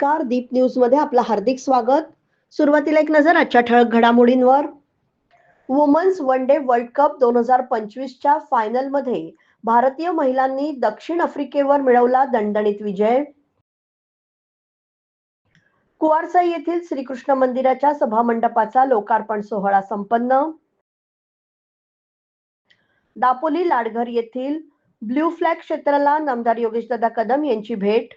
नमस्कार. दीप न्यूजमध्ये आपलं हार्दिक स्वागत. सुरुवातीला एक नजर आजच्या ठळक घडामोडींवर. Women's one day world cup दोन हजार पंचवीसच्या फायनलमध्ये भारतीय महिलांनी दक्षिण आफ्रिकेवर मिळवला दणदणीत विजय. कुवारसाई येथील श्रीकृष्ण मंदिराच्या सभामंडपाचा लोकार्पण सोहळा संपन्न. दापोली लाडघर येथील ब्ल्यू फ्लॅग क्षेत्राला नामदार योगेशदादा कदम यांची भेट.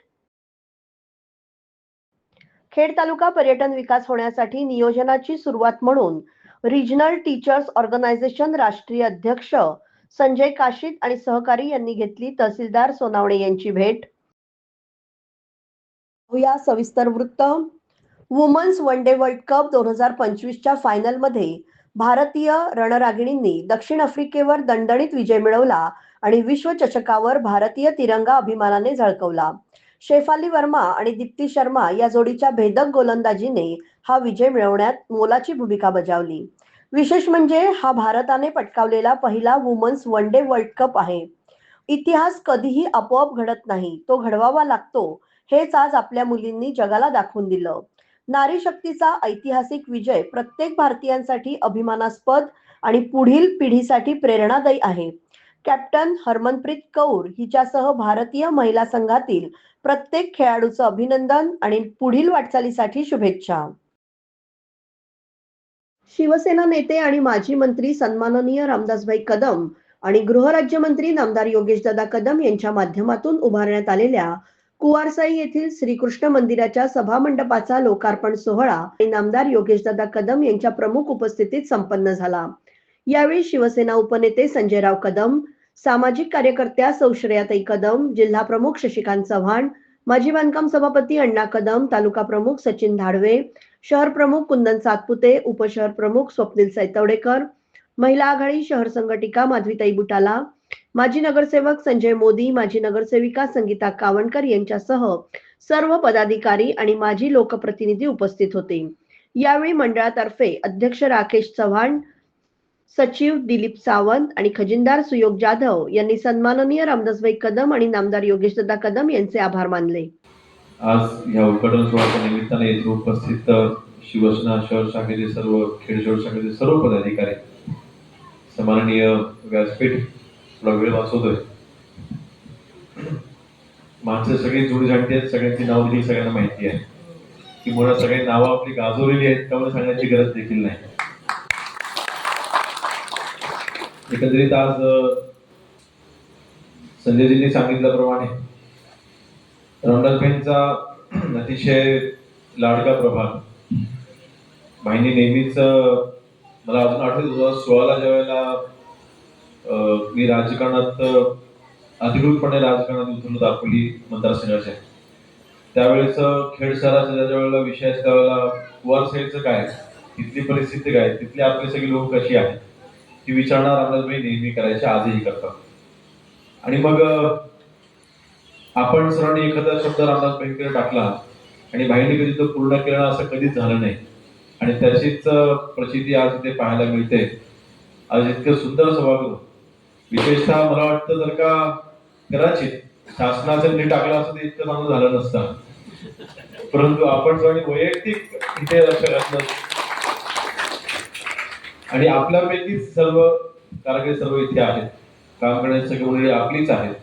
खेड तालुका पर्यटन विकास होण्यासाठी नियोजनाची सुरुवात म्हणून रिजनल टीचर्स ऑर्गनायझेशन राष्ट्रीय अध्यक्ष संजय काशीद आणि सहकारी यांनी घेतली तहसीलदार सोनावणे यांची भेट. या सविस्तर वृत्त. Women's one day world cup दोन हजार पंचवीसच्या फायनलमध्ये भारतीय रणरागिणींनी दक्षिण आफ्रिकेवर दणदणीत विजय मिळवला आणि विश्वचषकावर भारतीय तिरंगा अभिमानाने झळकवला. शेफाली वर्मा आणि दीप्ती शर्मा या जोडीच्या भेदक गोलंदाजीने हा विजय मिळवण्यात मोलाची भूमिका बजावली. विशेष म्हणजे हा भारताने पटकावलेला पहिला women's one day world cup आहे. इतिहास कधीही आपोआप घडत नाही तो घडवावा लागतो हेच आज आपल्या मुलींनी जगाला दाखवून दिलं. नारी शक्तीचा ऐतिहासिक विजय प्रत्येक भारतीयांसाठी अभिमानास्पद आणि पुढील पिढीसाठी प्रेरणादायी आहे. कॅप्टन हरमनप्रीत कौर हिच्यासह भारतीय महिला संघातील प्रत्येक खेळाडूचं अभिनंदन आणि पुढील वाटचालीसाठी शुभेच्छा. शिवसेना नेते आणि माजी मंत्री सन्माननीय रामदासभाई कदम आणि गृहराज्यमंत्री नामदार योगेशदादा कदम यांच्या माध्यमातून उभारण्यात आलेल्या कुवारसाई येथील श्रीकृष्ण मंदिराच्या सभामंडपाचा लोकार्पण सोहळा आणि नामदार योगेशदादा कदम यांच्या प्रमुख उपस्थितीत संपन्न झाला. यावेळी शिवसेना उपनेते संजयराव कदम सामाजिक कार्यकर्त्या सौश्रयाताई कदम जिल्हा प्रमुख शशिकांत चव्हाण माजी बांधकाम सभापती अण्णा कदम तालुका प्रमुख सचिन धाडवे शहर प्रमुख कुंदन सातपुते उपशहर प्रमुख स्वप्नील सैतवडेकर महिला आघाडी शहर संघटिका माधवीताई बुटाला माजी नगरसेवक संजय मोदी माजी नगरसेविका संगीता कावणकर यांच्यासह सर्व पदाधिकारी आणि माजी लोकप्रतिनिधी उपस्थित होते. यावेळी मंडळातर्फे अध्यक्ष राकेश चव्हाण सचिव दिलीप सावंत आणि खजिनदार सुयोग जाधव यांनी सन्माननीय रामदासभाई कदम आणि नामदार योगेशदादा कदम यांचे आभार मानले. आज या उद्घाटन सोहळ्याच्या निमित्ताने येथे उपस्थित शिवसेना शहर शाखेचे सर्व खेड शहर शाखेचे सर्व पदाधिकारी सन्माननीय व्यासपीठ थोडा वेळ वाचवतोय. माणसं सगळी जुडी झाडते आहेत सगळ्यांची नाव दिली सगळ्यांना माहिती आहे. की मुळात सगळी नावं आपली गाजवलेली आहेत त्यामुळे सांगण्याची गरज देखील नाही. एकंदरीत आज संजयजींनी सांगितल्याप्रमाणे रामदासभाईंचा अतिशय लाडका प्रभाग. भाईंनी नेहमीच मला अजून आठवत दोन हजार सोळाला ज्या वेळेला मी राजकारणात अधिकृतपणे राजकारणात उतरलो दाखवली मतदारसंघाच्या त्यावेळेस खेड शहराचा ज्या वेळेला विषय त्यावेळेला त्यावेळेला साईडचं काय तिथली परिस्थिती काय तिथली आपली सगळी लोक कशी आहेत ती विचारणा रामदासबाई नेहमी करायचे आजही करतात. आणि मग आपण सरांनी एखादा शब्द रामदासबाईंकडे टाकला आणि भाईने कधी तो पूर्ण केला असं कधीच झालं नाही. आणि त्याचीच प्रसिद्धी प्रचिती आज इथे पाहायला मिळते. आज इतकं सुंदर सभागृह. विशेषतः मला वाटतं जर का कदाचित शासनाचं मी टाकलं असं ते इतकं चांगलं झालं नसतं. परंतु आपण सगळ्यांनी वैयक्तिक इथे लक्ष घातलं. आणि आपल्यापैकी सर्व कारागीर सर्व इथे आहेत. काम करण्याची सगळी मंडळी आपलीच आहेत.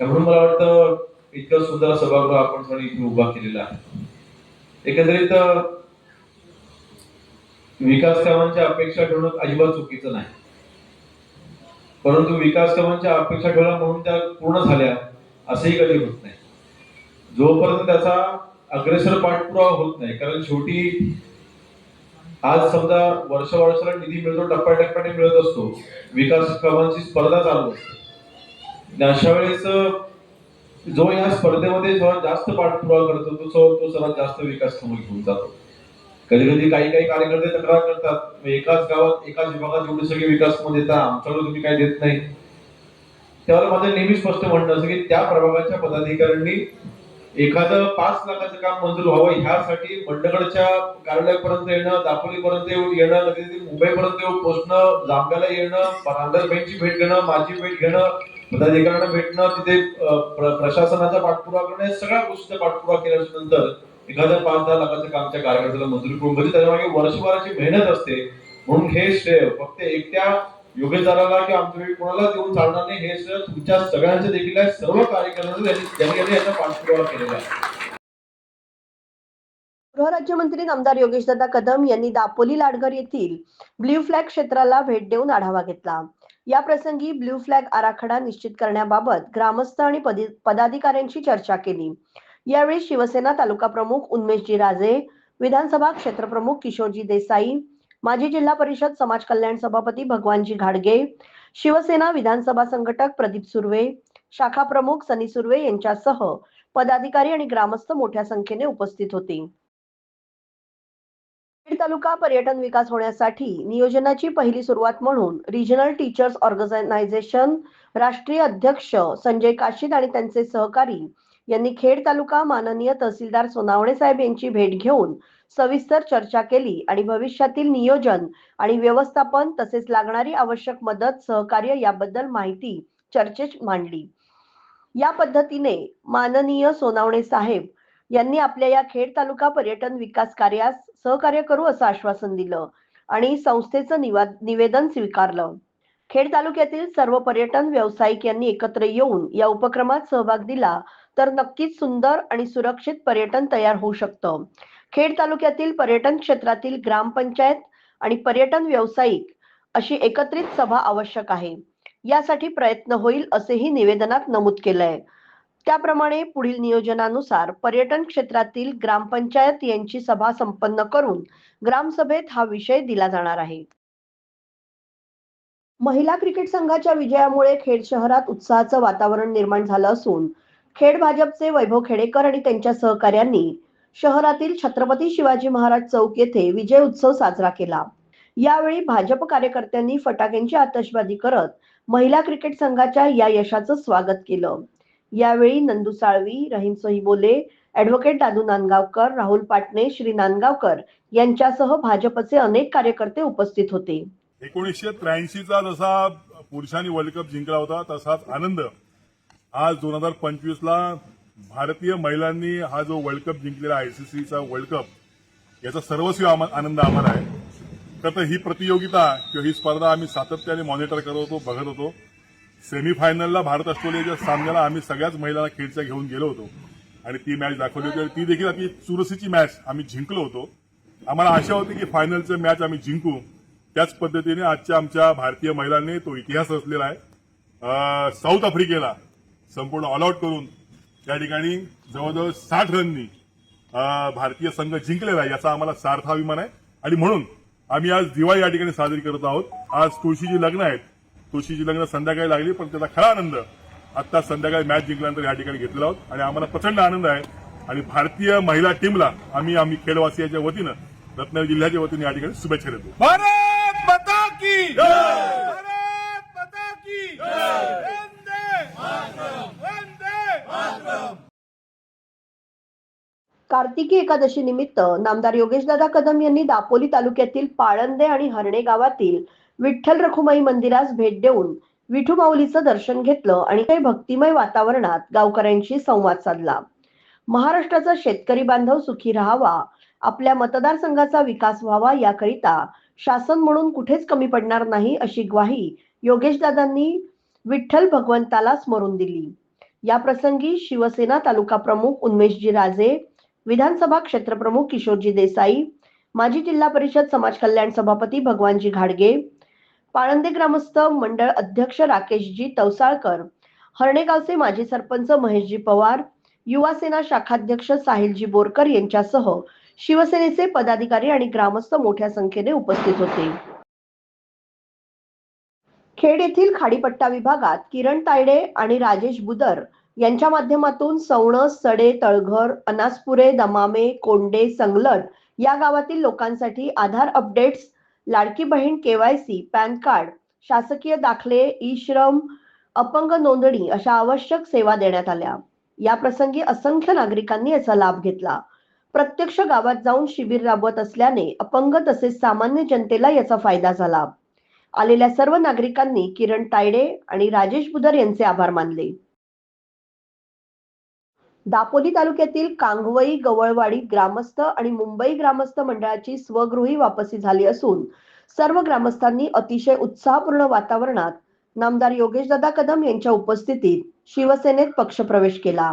त्यामुळे मला वाटतं इतकं सुंदर सभागृह आपण सगळं इथे उभा केलेला आहे. एकंदरीत विकास कामांच्या अपेक्षा ठेवणं अजिबात चुकीचं नाही. परंतु विकास कामांच्या अपेक्षा ठेवल्या म्हणून त्या पूर्ण झाल्या असंही कधी होत नाही. जोपर्यंत त्याचा अग्रेसर पाठपुरावा होत नाही कारण शेवटी आज समजा वर्ष वर्षाला निधी मिळतो टप्प्याटप्प्याने मिळत असतो. विकास कामांची स्पर्धा चालू असते. अशा वेळेस जो या स्पर्धेमध्ये सर्वात जास्त पाठपुरावा करतो तो सर्व- तो सर्वात जास्त विकास कामं घेऊन जातो. कधी कधी काही काही कार्यकर्ते तक्रार करतात "मग एकाच गावात एकाच विभागात एवढे सगळे विकास कामं देता आमच्याकडे तुम्ही काय देत नाही? त्यावर माझं नेहमी स्पष्ट म्हणणं असं की त्या प्रभागाच्या पदाधिकाऱ्यांनी एखादं पाच लाखाचं काम मंजूर व्हावं ह्यासाठी मंडगडच्या कार्यालयापर्यंत येणं दापोलीपर्यंत येणं कधी मुंबईपर्यंत येऊन पोहोचणं जामगाला येणं रामदासबाईंची भेट घेणं माझी भेट घेणं पदाधिकाऱ्यांना भेटणं तिथे प्र- प्रशासनाचा पाठपुरावा करणं या सगळ्या गोष्टीचा पाठपुरावा केल्याच्यानंतर एखाद्या पाच दहा लाखाचं कामच्या कार्यकर्त्याला मंजूर करून म्हणजे त्याच्यामागे वर्षभराची मेहनत असते. म्हणून हे श्रेय फक्त एकट्या योगेश दादाला किंवा आमच्या कोणाला देऊन चालणार नाही हे सर तुमच्या सगळ्यांचे देखील आहे. सर्व कार्यकर्त्यांचं त्यांनी ज्यांनी याचा पाठपुरावा केलेला आहे. गृहराज्यमंत्री नामदार योगेशदादा कदम यांनी दापोली लाडगर येथील ब्ल्यू फ्लॅग क्षेत्राला भेट देऊन आढावा घेतला. या प्रसंगी ब्ल्यू फ्लॅग आराखडा निश्चित करण्याबाबत ग्रामस्थ आणि पदाधिकाऱ्यांशी चर्चा केली. यावेळी शिवसेना तालुका प्रमुख उन्मेशजी राजे विधानसभा क्षेत्रप्रमुख किशोरजी देसाई माजी जिल्हा परिषद समाज कल्याण सभापती भगवानजी घाडगे शिवसेना विधानसभा संघटक प्रदीप सुर्वे शाखा प्रमुख सनी सुर्वे यांच्यासह पदाधिकारी आणि ग्रामस्थ मोठ्या संख्येने उपस्थित होते. बीड तालुका पर्यटन विकास होण्यासाठी नियोजनाची पहिली सुरुवात म्हणून रिजनल टीचर्स ऑर्गनायझेशन राष्ट्रीय अध्यक्ष संजय काशीद आणि त्यांचे सहकारी यांनी खेड तालुका माननीय तहसीलदार सोनावणे साहेब यांची भेट घेऊन सविस्तर चर्चा केली आणि भविष्यातील नियोजन आणि व्यवस्थापन तसेच लागणारी आवश्यक मदत सहकार्य याबद्दल माहिती चर्चेत मांडली. या पद्धतीने माननीय सोनावणे साहेब यांनी आपल्या या खेड तालुका पर्यटन विकास कार्यास सहकार्य करू असं आश्वासन दिलं आणि संस्थेचं निवा- निवेदन स्वीकारलं. खेड तालुक्यातील सर्व पर्यटन व्यावसायिक यांनी एकत्र येऊन या उपक्रमात सहभाग दिला तर नक्कीच सुंदर आणि सुरक्षित पर्यटन तयार होऊ शकतं. खेड तालुक्यातील पर्यटन क्षेत्रातील ग्रामपंचायत आणि पर्यटन व्यावसायिक अशी एकत्रित सभा आवश्यक आहे. यासाठी प्रयत्न होईल असेही निवेदनात नमूद केलंय. त्याप्रमाणे पुढील नियोजनानुसार पर्यटन क्षेत्रातील ग्रामपंचायत यांची सभा संपन्न करून ग्रामसभेत हा विषय दिला जाणार आहे. महिला क्रिकेट संघाच्या विजयामुळे खेड शहरात उत्साहाचं वातावरण निर्माण झालं असून खेड भाजपचे वैभव खेडेकर आणि त्यांच्या सहकाऱ्यांनी शहरातील छत्रपती शिवाजी महाराज चौक येथे विजय उत्सव साजरा केला. यावेळी भाजप कार्यकर्त्यांनी फटाक्यांची आतषबाजी करत महिला क्रिकेट संघाच्या या यशाचं स्वागत केलं. यावेळी नंदू साळवी रहीम सोहिबोले ऍडव्होकेट दादू नांदगावकर राहुल पाटणे श्री नांदगावकर यांच्यासह भाजपचे अनेक कार्यकर्ते उपस्थित होते. एकोणीसशे त्र्याऐंशीचा जसा पुरुषांनी वर्ल्ड कप जिंकला होता तसाच आनंद आज दोन हजार पंचवीसला भारतीय महिलांनी हा जो वर्ल्ड कप जिंकलेला आयसीसीचा वर्ल्ड कप याचा सर्वस्वी आनंद आम्हाला आहे. तर तर ही प्रतियोगिता किंवा ही स्पर्धा आम्ही सातत्याने मॉनिटर करत होतो बघत होतो. सेमीफायनलला भारत ऑस्ट्रेलियाच्या सामन्याला आम्ही सगळ्याच महिलांना खेळच्या घेऊन गेलो होतो. आणि ती मॅच दाखवली होती. ती देखील आपली चुरसीची मॅच आम्ही जिंकलो होतो. आम्हाला आशा होती की फायनलचं मॅच आम्ही जिंकू. त्याच पद्धतीने आजच्या आमच्या भारतीय महिलांनी तो इतिहास रचलेला आहे. साऊथ आफ्रिकेला संपूर्ण ऑल आउट करून त्या ठिकाणी जवळजवळ साठ रननी भारतीय संघ जिंकलेला आहे याचा आम्हाला सार्थ अभिमान आहे. आणि म्हणून आम्ही आज दिवाळी या ठिकाणी साजरी करत आहोत. आज तुळशीची लग्न आहेत. तुळशीची लग्न संध्याकाळी लागली पण त्याचा खरा आनंद आता संध्याकाळी मॅच जिंकल्यानंतर या ठिकाणी घेतलेला आहोत. आणि आम्हाला प्रचंड आनंद आहे. आणि भारतीय महिला टीमला आम्ही आम्ही खेळवासियाच्या वतीनं रत्नागिरी जिल्ह्याच्या वतीने या ठिकाणी शुभेच्छा देतो. भारत माता की भारत माता की कार्तिकी एकादशी निमित्त नामदार योगेशदादा कदम यांनी दापोली तालुक्यातील पाळंदे आणि हरणे गावातील विठ्ठल रखुमाई मंदिरास भेट देऊन विठू माऊलीचं दर्शन घेतलं आणि काही भक्तिमय वातावरणात गावकऱ्यांशी संवाद साधला. महाराष्ट्राचा शेतकरी बांधव सुखी राहावा आपल्या मतदारसंघाचा विकास व्हावा याकरिता शासन म्हणून कुठेच कमी पडणार नाही अशी ग्वाही योगेशदादांनी विठ्ठल भगवंताला स्मरून दिली. या प्रसंगी शिवसेना तालुका प्रमुख उन्मेशजी राजे विधानसभा क्षेत्रप्रमुख किशोरजी देसाई माजी जिल्हा परिषद समाज कल्याण सभापती भगवानजी घाडगे पाळंदे ग्रामस्थ मंडळ अध्यक्ष राकेशजी तवसाळकर हरणेगावचे माजी सरपंच महेशजी पवार युवा सेना शाखाध्यक्ष साहिलजी बोरकर यांच्यासह शिवसेनेचे पदाधिकारी आणि ग्रामस्थ मोठ्या संख्येने उपस्थित होते. खेड येथील खाडीपट्टा विभागात किरण तायडे आणि राजेश बुदर यांच्या माध्यमातून सवणस सडे तळघर अनासपुरे दमामे कोंडे संगलट या गावातील लोकांसाठी आधार updates Ladki Bahin KYC pan card शासकीय दाखले ई श्रम अपंग नोंदणी अशा आवश्यक सेवा देण्यात आल्या. या प्रसंगी असंख्य नागरिकांनी याचा लाभ घेतला. प्रत्यक्ष गावात जाऊन शिबिर राबवत असल्याने अपंग तसेच सामान्य जनतेला याचा फायदा झाला. आलेल्या सर्व नागरिकांनी किरण तायडे आणि राजेश बुदर यांचे आभार मानले. दापोली तालुक्यातील कांगवई गवळवाडी ग्रामस्थ आणि मुंबई ग्रामस्थ मंडळाची स्वगृही वापसी झाली असून सर्व ग्रामस्थांनी अतिशय उत्साहपूर्ण वातावरणात नामदार योगेशदादा कदम यांच्या उपस्थितीत शिवसेनेत पक्षप्रवेश केला.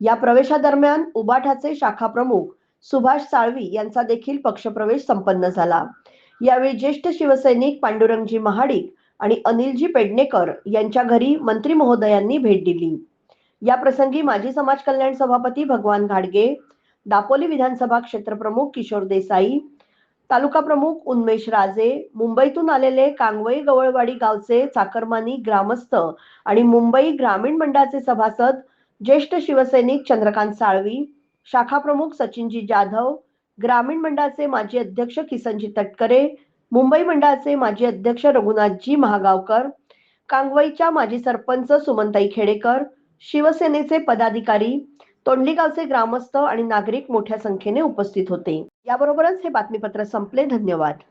या प्रवेशादरम्यान उबाठाचे शाखा प्रमुख सुभाष साळवी यांचा देखील पक्षप्रवेश संपन्न झाला. यावेळी ज्येष्ठ शिवसैनिक पांडुरंगजी महाडिक आणि अनिलजी पेडणेकर यांच्या घरी मंत्री महोदयांनी भेट दिली. या प्रसंगी माजी समाज कल्याण सभापती भगवान घाडगे दापोली विधानसभा क्षेत्रप्रमुख किशोर देसाई तालुका प्रमुख उन्मेष राजे मुंबईतून आलेले कांगवई गवळवाडी गावचे चाकरमानी ग्रामस्थ आणि मुंबई ग्रामीण मंडळाचे सभासद ज्येष्ठ शिवसैनिक चंद्रकांत साळवी शाखा प्रमुख सचिनजी जाधव ग्रामीण मंडळाचे माजी अध्यक्ष किसनजी तटकरे मुंबई मंडळाचे माजी अध्यक्ष रघुनाथजी महागावकर कांगवईच्या माजी सरपंच सुमनताई खेडेकर शिवसेनेचे पदाधिकारी तोंडलीगावचे ग्रामस्थ आणि नागरिक मोठ्या संख्येने उपस्थित होते. याबरोबरच हे बातमीपत्र संपले. धन्यवाद.